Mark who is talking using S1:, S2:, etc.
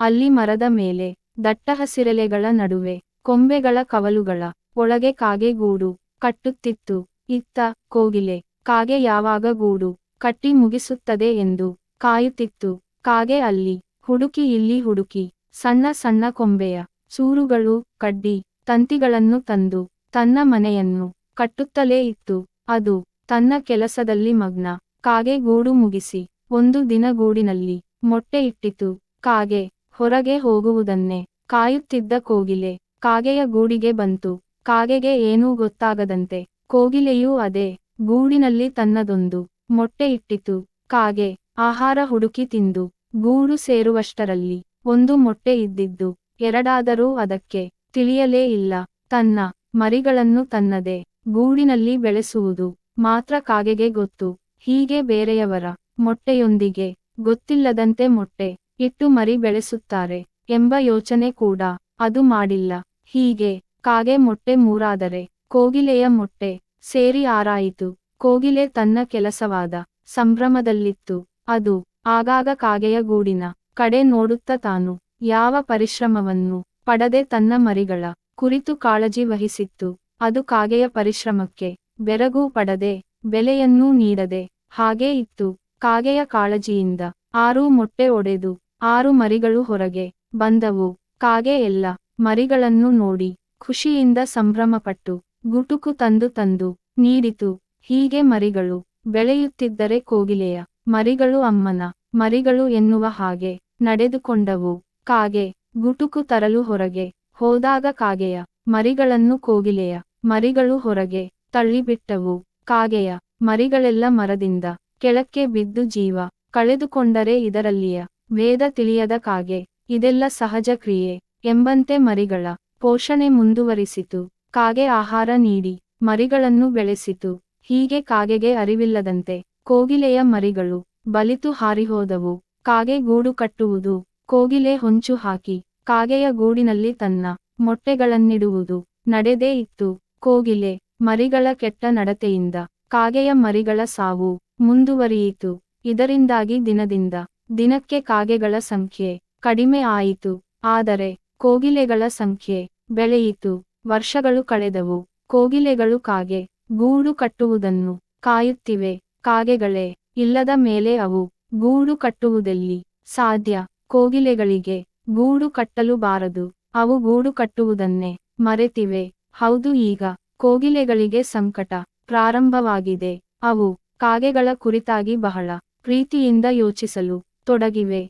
S1: ಅಲ್ಲಿ ಮರದ ಮೇಲೆ ದಟ್ಟ ಹಸಿರೆಲೆಗಳ ನಡುವೆ, ಕೊಂಬೆಗಳ ಕವಲುಗಳ ಒಳಗೆ ಕಾಗೆ ಗೂಡು ಕಟ್ಟುತ್ತಿತ್ತು. ಇತ್ತ ಕೋಗಿಲೆ ಕಾಗೆ ಯಾವಾಗ ಗೂಡು ಕಟ್ಟಿ ಮುಗಿಸುತ್ತದೆ ಎಂದು ಕಾಯುತ್ತಿತ್ತು. ಕಾಗೆ ಅಲ್ಲಿ ಹುಡುಕಿ ಇಲ್ಲಿ ಹುಡುಕಿ, ಸಣ್ಣ ಸಣ್ಣ ಕೊಂಬೆಯ ಸೂರುಗಳು ಕಡ್ಡಿ ತಂತಿಗಳನ್ನು ತಂದು ತನ್ನ ಮನೆಯನ್ನು ಕಟ್ಟುತ್ತಲೇ ಇತ್ತು. ಅದು ತನ್ನ ಕೆಲಸದಲ್ಲಿ ಮಗ್ನ ಕಾಗೆ ಗೂಡು ಮುಗಿಸಿ, ಒಂದು ದಿನ ಗೂಡಿನಲ್ಲಿ ಮೊಟ್ಟೆ ಇಟ್ಟಿತು. ಕಾಗೆ ಹೊರಗೆ ಹೋಗುವುದನ್ನೇ ಕಾಯುತ್ತಿದ್ದ ಕೋಗಿಲೆ. ಕಾಗೆಯ ಗೂಡಿಗೆ ಬಂತು. ಕಾಗೆಗೆ ಏನೂ ಗೊತ್ತಾಗದಂತೆ. ಕೋಗಿಲೆಯೂ ಅದೇ. ಗೂಡಿನಲ್ಲಿ ತನ್ನದೊಂದು ಮೊಟ್ಟೆ ಇಟ್ಟಿತು. ಕಾಗೆ ಆಹಾರ ಹುಡುಕಿ ತಿಂದು. ಗೂಡು ಸೇರುವಷ್ಟರಲ್ಲಿ ಒಂದು ಮೊಟ್ಟೆ ಇದ್ದಿದ್ದು. ಎರಡಾದರೂ ಅದಕ್ಕೆ ತಿಳಿಯಲೇ ಇಲ್ಲ. ತನ್ನ ಮರಿಗಳನ್ನು ತನ್ನದೇ ಗೂಡಿನಲ್ಲಿ ಬೆಳೆಸುವುದು ಮಾತ್ರ ಕಾಗೆಗೆ ಗೊತ್ತು. ಹೀಗೆ ಬೇರೆಯವರ ಮೊಟ್ಟೆಯೊಂದಿಗೆ ಗೊತ್ತಿಲ್ಲದಂತೆ ಮೊಟ್ಟೆ ಇಟ್ಟು ಮರಿ ಬೆಳೆಸುತ್ತಾರೆ ಎಂಬ ಯೋಚನೆ ಕೂಡ ಅದು ಮಾಡಿಲ್ಲ. ಹೀಗೆ ಕಾಗೆ ಮೊಟ್ಟೆ ಮೂರಾದರೆ ಕೋಗಿಲೆಯ ಮೊಟ್ಟೆ ಸೇರಿ ಆರಾಯಿತು. ಕೋಗಿಲೆ ತನ್ನ ಕೆಲಸವಾದ ಸಂಭ್ರಮದಲ್ಲಿತ್ತು. ಅದು ಆಗಾಗ ಕಾಗೆಯ ಗೂಡಿನ ಕಡೆ ನೋಡುತ್ತ ತಾನು ಯಾವ ಪರಿಶ್ರಮವನ್ನು ಪಡದೆ ತನ್ನ ಮರಿಗಳ ಕುರಿತು ಕಾಳಜಿ ವಹಿಸಿತ್ತು. ಅದು ಕಾಗೆಯ ಪರಿಶ್ರಮಕ್ಕೆ ಬೆರಗೂ ಪಡದೆ ಬೆಲೆಯನ್ನೂ ನೀಡದೆ ಹಾಗೇ ಇತ್ತು. ಕಾಗೆಯ ಕಾಳಜಿಯಿಂದ ಆರು ಮೊಟ್ಟೆ ಒಡೆದು ಆರು ಮರಿಗಳು ಹೊರಗೆ ಬಂದವು. ಕಾಗೆ ಎಲ್ಲ ಮರಿಗಳನ್ನು ನೋಡಿ ಖುಷಿಯಿಂದ ಸಂಭ್ರಮಪಟ್ಟು ಗುಟುಕು ತಂದು ತಂದು ನೀಡಿತು. ಹೀಗೆ ಮರಿಗಳು ಬೆಳೆಯುತ್ತಿದ್ದರೆ ಕೋಗಿಲೆಯ ಮರಿಗಳು ಅಮ್ಮನ ಮರಿಗಳು ಎನ್ನುವ ಹಾಗೆ ನಡೆದುಕೊಂಡವು. ಕಾಗೆ ಗುಟುಕು ತರಲು ಹೊರಗೆ ಹೋದಾಗ ಕಾಗೆಯ ಮರಿಗಳನ್ನು ಕೋಗಿಲೆಯ ಮರಿಗಳು ಹೊರಗೆ ತಳ್ಳಿಬಿಟ್ಟವು. ಕಾಗೆಯ ಮರಿಗಳೆಲ್ಲ ಮರದಿಂದ ಕೆಳಕ್ಕೆ ಬಿದ್ದು ಜೀವ ಕಳೆದುಕೊಂಡರೆ ಇದರಲ್ಲಿಯ ವೇದ ತಿಳಿಯದ ಕಾಗೆ, ಇದೆಲ್ಲ ಸಹಜ ಕ್ರಿಯೆ, ಎಂಬಂತೆ ಮರಿಗಳ ಪೋಷಣೆ ಮುಂದುವರಿಸಿತು. ಕಾಗೆ ಆಹಾರ ನೀಡಿ, ಮರಿಗಳನ್ನು ಬೆಳೆಸಿತು. ಹೀಗೆ ಕಾಗೆಗೆ ಅರಿವಿಲ್ಲದಂತೆ ಕೋಗಿಲೆಯ ಮರಿಗಳು ಬಲಿತು ಹಾರಿಹೋದವು. ಕಾಗೆ ಗೂಡು ಕಟ್ಟುವುದು, ಕೋಗಿಲೆ ಹೊಂಚು ಹಾಕಿ, ಕಾಗೆಯ ಗೂಡಿನಲ್ಲಿ ತನ್ನ ಮೊಟ್ಟೆಗಳನ್ನಿಡುವುದು ನಡೆದೇ ಇತ್ತು. ಕೋಗಿಲೆ ಮರಿಗಳ ಕೆಟ್ಟ ನಡತೆಯಿಂದ ಕಾಗೆಯ ಮರಿಗಳ ಸಾವು ಮುಂದುವರಿಯಿತು. ಇದರಿಂದಾಗಿ ದಿನದಿಂದ ದಿನಕ್ಕೆ ಕಾಗೆಗಳ ಸಂಖ್ಯೆ ಕಡಿಮೆ ಆಯಿತು. ಆದರೆ ಕೋಗಿಲೆಗಳ ಸಂಖ್ಯೆ ಬೆಳೆಯಿತು. ವರ್ಷಗಳು ಕಳೆದವು. ಕೋಗಿಲೆಗಳು ಕಾಗೆ ಗೂಡು ಕಟ್ಟುವುದನ್ನು ಕಾಯುತ್ತಿವೆ. ಕಾಗೆಗಳೇ ಇಲ್ಲದ ಮೇಲೆ ಅವು ಗೂಡು ಕಟ್ಟುವುದಲ್ಲಿ ಸಾಧ್ಯ? ಕೋಗಿಲೆಗಳಿಗೆ ಗೂಡು ಕಟ್ಟಲು ಬಾರದು. ಅವು ಗೂಡು ಕಟ್ಟುವುದನ್ನೇ ಮರೆತಿವೆ. ಹೌದು ಈಗ ಕೋಗಿಲೆಗಳಿಗೆ ಸಂಕಟ ಪ್ರಾರಂಭವಾಗಿದೆ. ಅವು ಕಾಗೆಗಳ ಕುರಿತಾಗಿ ಬಹಳ ಪ್ರೀತಿಯಿಂದ ಯೋಚಿಸಲು ਤੁਹਾਡਾ ਕਿਵੇਂ?